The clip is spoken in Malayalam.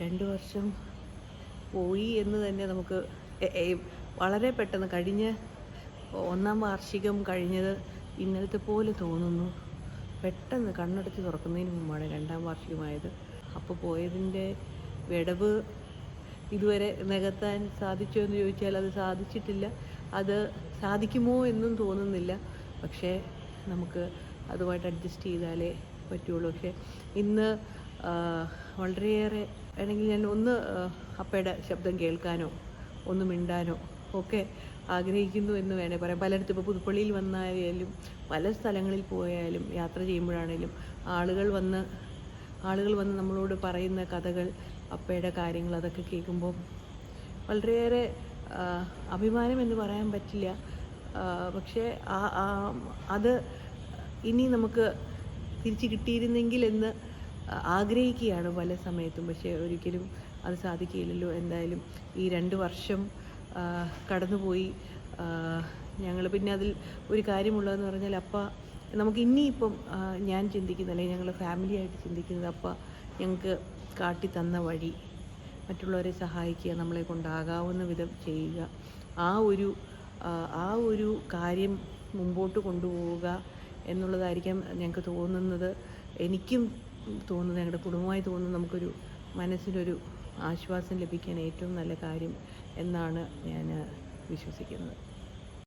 രണ്ട് വർഷം പോയി എന്ന് തന്നെ നമുക്ക് വളരെ പെട്ടെന്ന് കഴിഞ്ഞ ഒന്നാം വാർഷികം കഴിഞ്ഞത് ഇന്നലത്തെ പോലെ തോന്നുന്നു. പെട്ടെന്ന് കണ്ണടച്ച് തുറക്കുന്നതിന് മുമ്പാണ് രണ്ടാം വാർഷികമായത്. അപ്പോൾ പോയതിന്റെ വിടവ് ഇതുവരെ നികത്താൻ സാധിച്ചോ എന്ന് ചോദിച്ചാൽ അത് സാധിച്ചിട്ടില്ല. അത് സാധിക്കുമോ എന്നും തോന്നുന്നില്ല. പക്ഷേ നമുക്ക് അതുമായിട്ട് അഡ്ജസ്റ്റ് ചെയ്താലേ പറ്റുള്ളൂ. പക്ഷേ ഇന്ന് വളരെയേറെ അല്ലെങ്കിൽ ഞാൻ ഒന്ന് അപ്പയുടെ ശബ്ദം കേൾക്കാനോ ഒന്ന് മിണ്ടാനോ ഒക്കെ ആഗ്രഹിക്കുന്നു എന്ന് വേണേൽ പറയാം. പലയിടത്തും ഇപ്പോൾ പുതുപ്പള്ളിയിൽ വന്നായാലും പല സ്ഥലങ്ങളിൽ പോയാലും യാത്ര ചെയ്യുമ്പോഴാണേലും ആളുകൾ വന്ന് ആളുകൾ വന്ന് നമ്മളോട് പറയുന്ന കഥകൾ അപ്പയുടെ കാര്യങ്ങൾ അതൊക്കെ കേൾക്കുമ്പോൾ വളരെയേറെ അഭിമാനം എന്ന് പറയാൻ പറ്റില്ല. പക്ഷേ ആ- അത് ഇനി നമുക്ക് തിരിച്ച് കിട്ടിയിരുന്നെങ്കിൽ എന്ന് ആഗ്രഹിക്കുകയാണ് പല സമയത്തും. പക്ഷേ ഒരിക്കലും അത് സാധിക്കില്ലല്ലോ എന്തായാലും ഈ രണ്ട് വർഷം കടന്നുപോയി. ഞങ്ങൾ പിന്നെ അതിൽ ഒരു കാര്യമുള്ളതെന്ന് പറഞ്ഞാൽ അപ്പ നമുക്ക് ഇനിയിപ്പം ഞാൻ ചിന്തിക്കുന്ന അല്ലെങ്കിൽ ഞങ്ങൾ ഫാമിലി ആയിട്ട് ചിന്തിക്കുന്നത് അപ്പ ഞങ്ങൾക്ക് കാട്ടി തന്ന വഴി മറ്റുള്ളവരെ സഹായിക്കുക നമ്മളെ കൊണ്ടാകാവുന്ന വിധം ചെയ്യുക. ആ ഒരു ആ ഒരു കാര്യം മുമ്പോട്ട് കൊണ്ടുപോവുക എന്നുള്ളതായിരിക്കാം ഞങ്ങൾക്ക് തോന്നുന്നത്. എനിക്കും തോന്നുന്നത് ഞങ്ങളുടെ കുടുംബമായി തോന്നുന്നത് നമുക്കൊരു മനസ്സിനൊരു ആശ്വാസം ലഭിക്കാൻ ഏറ്റവും നല്ല കാര്യം എന്നാണ് ഞാൻ വിശ്വസിക്കുന്നത്.